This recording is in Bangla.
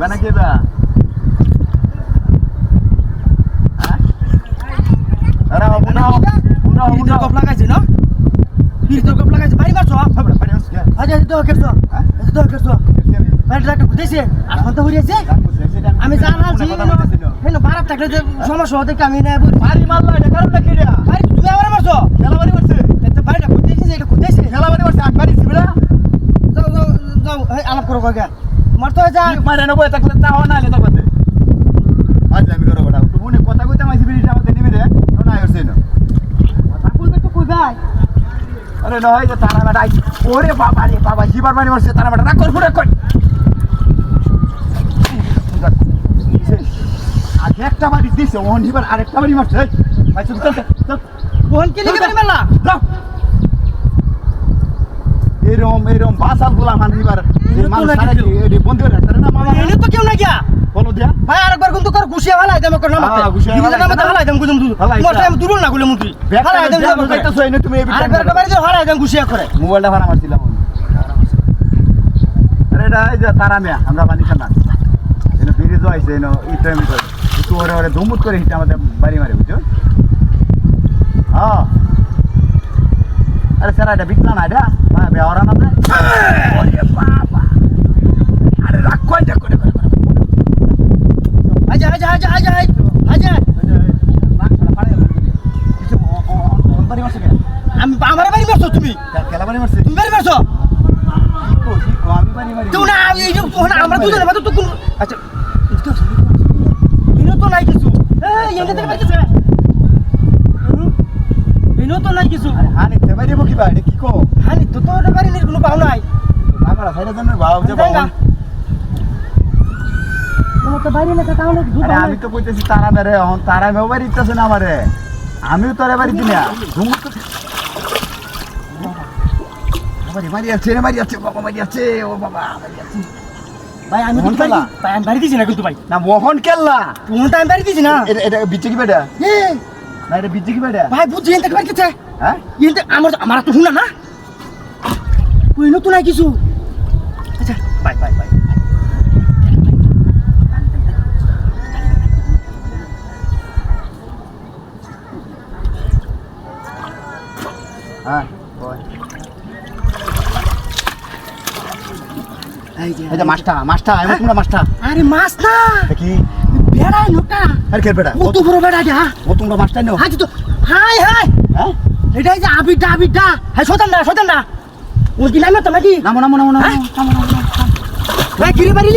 খাইবা নাকি এটা আমি। জানালছি বারাপ থাকলে সমস্যা হতে আমি না বাড়ি মারলো এটা কারণ নাকি তুমি আবার মারছো? খেলা বাড়ি মারছে বাড়িটা খুঁজতেছি এটা খুঁজতেছি খেলা বাড়ি মারছে আট বাড়ি ছিল যাও যাও যাও আলাপ করো কাকা তোমার তো যা মারে না বই থাকলে তাও না লেতা পাতে আজ আমি করব বড় তুমি নে কথা কইতে মাইছি বিড়িটা আমাদের নিবি। রে না আইছে না। কথা কইবে তো কইবাই আরে না হয় যে তারা বেটা ওরে বাবা রে বাবা জিবার বাড়ি মারছে তারা বেটা রাগ কর ফুরে কই? আগে একটা বাড়ি দিছে ওহন জিবার আরেকটা বাড়ি মারছে ভাই চল চল চল কোন কি লিখে বাড়ি মারলা যাও এরম এরম বাসালগুলা মান নামাতে। হ্যাঁ, গুছিয়ে দিদি হালাই নামাতে দাও। দেম গুজম দু হালাই টাইম দুর্বল না গুলে মুতি হালাই দেম ব্যাগটা যাইতা সই না তুমি এই আরেকবার একটা বাড়ি হালাই দেম গুছিয়ে করে। মোবাইলটা ভাড়া মারছিলাম আরে এটা এই যে তারা মিয়া আমরা পানি খানা এনে ব্রিজ আইছে এনে এই টাইম করে। একটু ওরে ওরে ধুমুত করে হিটা আমাদের বাড়ি মারে বুঝছ? হ্যাঁ আরে স্যার এটা বিকলা না এটা? হ্যাঁ না ওরে বাবা আরে রাখ কয়টা করে করে করে আজা আজা আজা আজা আজা আমি আমার বাড়ি মারছো তুমি? খেলা বাড়ি মারছে? তুমি মারছো আমি না এই যে কোন আমরা দুজনে মাত্র তো কোন আচ্ছা ইনো তো নাই কিছু। এই এনে থেকে বাইতেছে ইনো তো নাই কিছু। হানি তে বাড়ি বকি বা কি কো হানি তো তো নির কোনো পাও নাই। লাগাড়া সাইডে জন্য ভাব যে তো না না আরে আমি তো কইতেছি তারা মেরে এখন তারা মেও বাড়ি ইত্তাছে না আমারে। আমিও তোরে বাড়ি দিই না। মারি আছে রে মারি আছে বাবা মারি আছে ও বাবা মারি আছে। ভাই আমি তো? ভাই আমি বাড়ি দিছি না কিন্তু ভাই। না মোহন কেল্লা তুমি তো আমি বাড়ি দিছি না। এটা এটা বিচ্ছে কি বেটা এ। না এটা বিচ্ছে কি বেটা ভাই বুঝছি এনতে বাড়ি কেছে? হ্যাঁ? এনতে আমার আমার তো শুনা না। তো নাই কিছু। আচ্ছা বাই বাই বাই। হ্যাঁ ওই। এই যে মাছটা মাছটা এমন তোমরা মাছটা। আরে মাছ না। কি? বেড়াই নোটা আর কে বেটা কত বড় বেড়া যা ও তোমরা মাছটা নেও হাজি তো হাই হাই। হ্যাঁ? এটাই যে আবিটা আবিটা হ্যাঁ শোধান না নামে তো নাকি? নামো নামো নামো নামো হ্যাঁ? নামো নামো